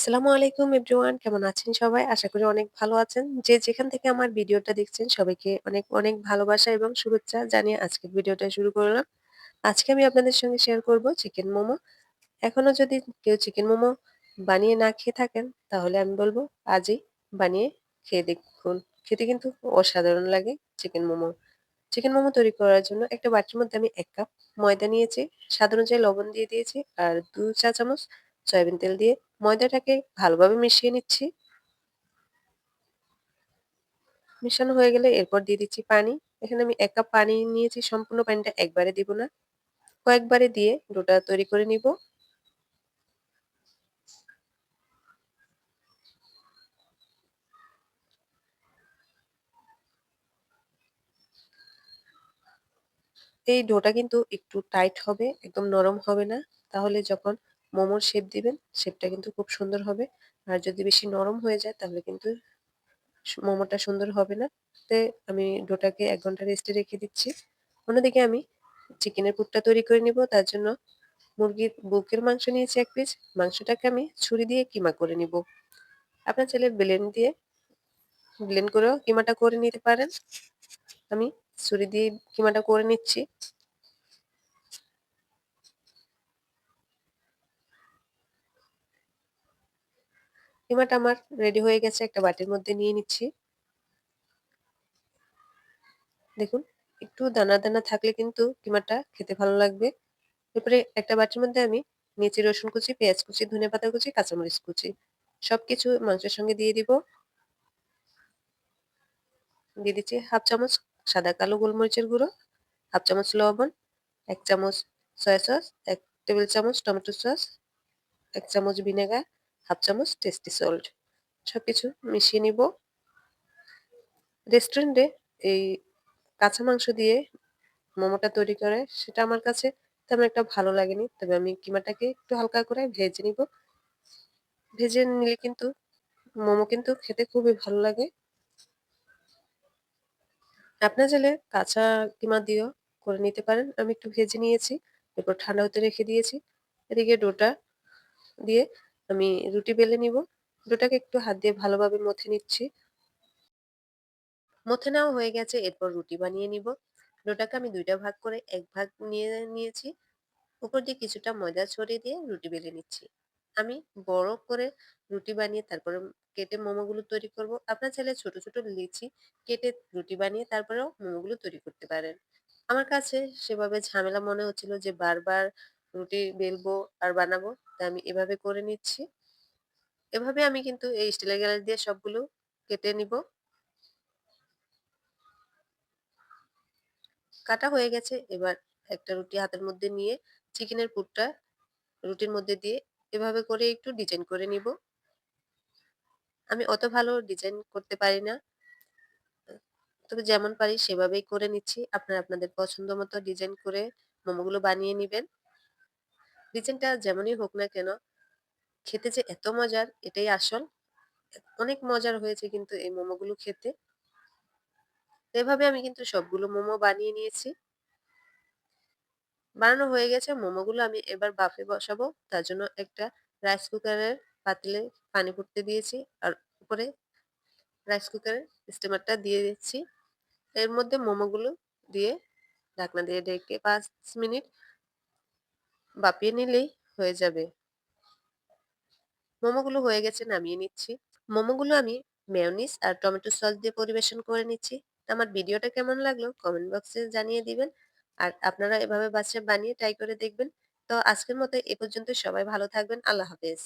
আসসালামু আলাইকুম এভরিওয়ান কেমন আছেন সবাই? আশা করি অনেক ভালো আছেন। যে যেখান থেকে আমার ভিডিওটা দেখছেন সবাইকে অনেক, অনেক ভালোবাসা এবং শুভেচ্ছা জানিয়ে আজকের ভিডিওটা শুরু করলাম। আজকে আমি আপনাদের সঙ্গে শেয়ার করব চিকেন মোমো। এখনও যদি কেউ চিকেন মোমো বানিয়ে না খেয়ে থাকেন তাহলে আমি বলব আজই বানিয়ে খেয়ে দেখুন। খেতে কিন্তু অসাধারণ লাগে চিকেন মোমো। চিকেন মোমো তৈরি করার জন্য একটা বাটির মধ্যে আমি এক কাপ ময়দা নিয়েছি, স্বাদ অনুযায়ী লবণ দিয়ে দিয়েছি আর দু চা চামচ সয়াবিন তেল দিয়ে ময়দাটাকে ভালোভাবে মিশিয়ে নিচ্ছি। মেশানো হয়ে গেলে এরপর দিয়ে দিচ্ছি পানি। এখানে আমি ১ কাপ পানি নিয়েছি, সম্পূর্ণ পানিটা একবারে দিব না। কয়েকবারে দিয়ে ডোটা তৈরি করে নিব। এই ডোটা কিন্তু একটু টাইট হবে, একদম নরম হবে না। তাহলে যখন মোমোর শেপ দিবেন, শেপটা কিন্তু খুব সুন্দর হবে। আর যদি বেশি নরম হয়ে যায় তাহলে কিন্তু মোমোটা সুন্দর হবে না। তে আমি ডোটাকে এক ঘণ্টা রেস্টে রেখে দিচ্ছি। অন্যদিকে আমি চিকেনের পুরটা তৈরি করে নিব। তার জন্য মুরগির বুকের মাংস নিয়েছি এক পিস। মাংসটাকে আমি ছুরি দিয়ে কিমা করে নিব। আপনার ছেলে ব্লেন্ড দিয়ে ব্লেন্ড করেও কিমাটা করে নিতে পারেন। আমি ছুরি দিয়ে কিমাটা করে নিচ্ছি। কিমাটা আমার রেডি হয়ে গেছে একটা বাটির মধ্যে নিয়ে নিচ্ছি। দেখুন একটু দানা, দানা থাকলে কিন্তু কিমাটা খেতে ভালো লাগবে। এরপরে একটা বাটির মধ্যে আমি নিয়েছি রসুন কুচি, পেঁয়াজ কুচি, ধনেপাতা কুচি, কাঁচামরিচ কুচি। সবকিছু মাংসের সঙ্গে দিয়ে দিব। দিয়ে দিচ্ছি হাফ চামচ সাদা কালো গোলমরিচের গুঁড়ো, হাফ চামচ লবণ, এক চামচ সয়া সস, এক টেবিল চামচ টমেটো সস, এক চামচ ভিনেগার, হাফ চামচ টেস্টি সল্ট। সবকিছু মিশিয়ে নিব। রেস্টুরেন্টে এই কাঁচা মাংস দিয়ে মোমোটা তৈরি করে, সেটা আমার কাছে তেমন একটা ভালো লাগেনি। তবে আমি কিমাটাকে একটু হালকা করে ভেজে নিব। ভেজে নিলে কিন্তু মোমো কিন্তু খেতে খুবই ভালো লাগে। আপনার চাইলে কাঁচা কিমা দিয়েও করে নিতে পারেন। আমি একটু ভেজে নিয়েছি। এরপর ঠান্ডা হতে রেখে দিয়েছি। এদিকে ডোটা দিয়ে আমি রুটি বেলে নিব। ডোটাকে একটু হাত দিয়ে ভালোভাবে মথে নিচ্ছি। মথে নেওয়া হয়ে গেছে এরপর রুটি বানিয়ে নিব। ডোটাকে আমি ২ টা ভাগ করে ১ ভাগ নিয়ে নিয়েছি। উপর দিয়ে কিছুটা ময়দা ছড়িয়ে দিয়ে রুটি বেলে নিচ্ছি। আমি বড় করে রুটি বানিয়ে তারপরে কেটে মোমোগুলো তৈরি করব। আপনার চাইলে ছোট, ছোট লিচি কেটে রুটি বানিয়ে তারপরেও মোমোগুলো তৈরি করতে পারেন। আমার কাছে সেভাবে ঝামেলা মনে হচ্ছিল যে বারবার রুটি বেলবো আর বানাবো। তাই আমি এভাবে করে নিচ্ছি। এভাবে আমি কিন্তু এই স্টিলের গ্যালারি দিয়ে সবগুলো কেটে নিব। কাটা হয়ে গেছে। এবার একটা রুটি হাতের মধ্যে নিয়ে চিকেনের পুরটা রুটির মধ্যে দিয়ে এভাবে করে একটু ডিজাইন করে নিব। আমি অত ভালো ডিজাইন করতে পারি না। তবে যেমন পারি সেভাবেই করে নিচ্ছি। আপনারা আপনাদের পছন্দ মতো ডিজাইন করে মোমোগুলো বানিয়ে নিবেন। ডিজাইনটা যেমনই হোক না কেন, খেতে যে এত মজার এটাই আসল। অনেক মজার হয়েছে কিন্তু এই মোমোগুলো খেতে। এভাবে আমি কিন্তু সবগুলো মোমো বানিয়ে নিয়েছি। বানানো হয়ে গেছে মোমোগুলো আমি এবার বাফে বসাবো। তার জন্য একটা রাইস কুকারের পাতিলে পানি ফুটতে দিয়েছি। আর উপরে রাইস কুকারের স্টিমারটা দিয়ে দিচ্ছি। এর মধ্যে মোমোগুলো দিয়ে ঢাকনা দিয়ে ঢেকে পাঁচ মিনিট বাপিয়ে নিলেই হয়ে যাবে। মোমোগুলো হয়ে গেছে, নামিয়ে নিচ্ছি। মোমোগুলো আমি মেয়নিস আর টমেটো সস দিয়ে পরিবেশন করে নিচ্ছি। আমার ভিডিওটা কেমন লাগল কমেন্ট বক্সে জানিয়ে দিবেন। আর আপনারা এভাবে বাচ্চা বানিয়ে ট্রাই করে দেখবেন। তো আজকের মতো এ পর্যন্ত সবাই ভালো থাকবেন। আল্লাহ হাফেজ।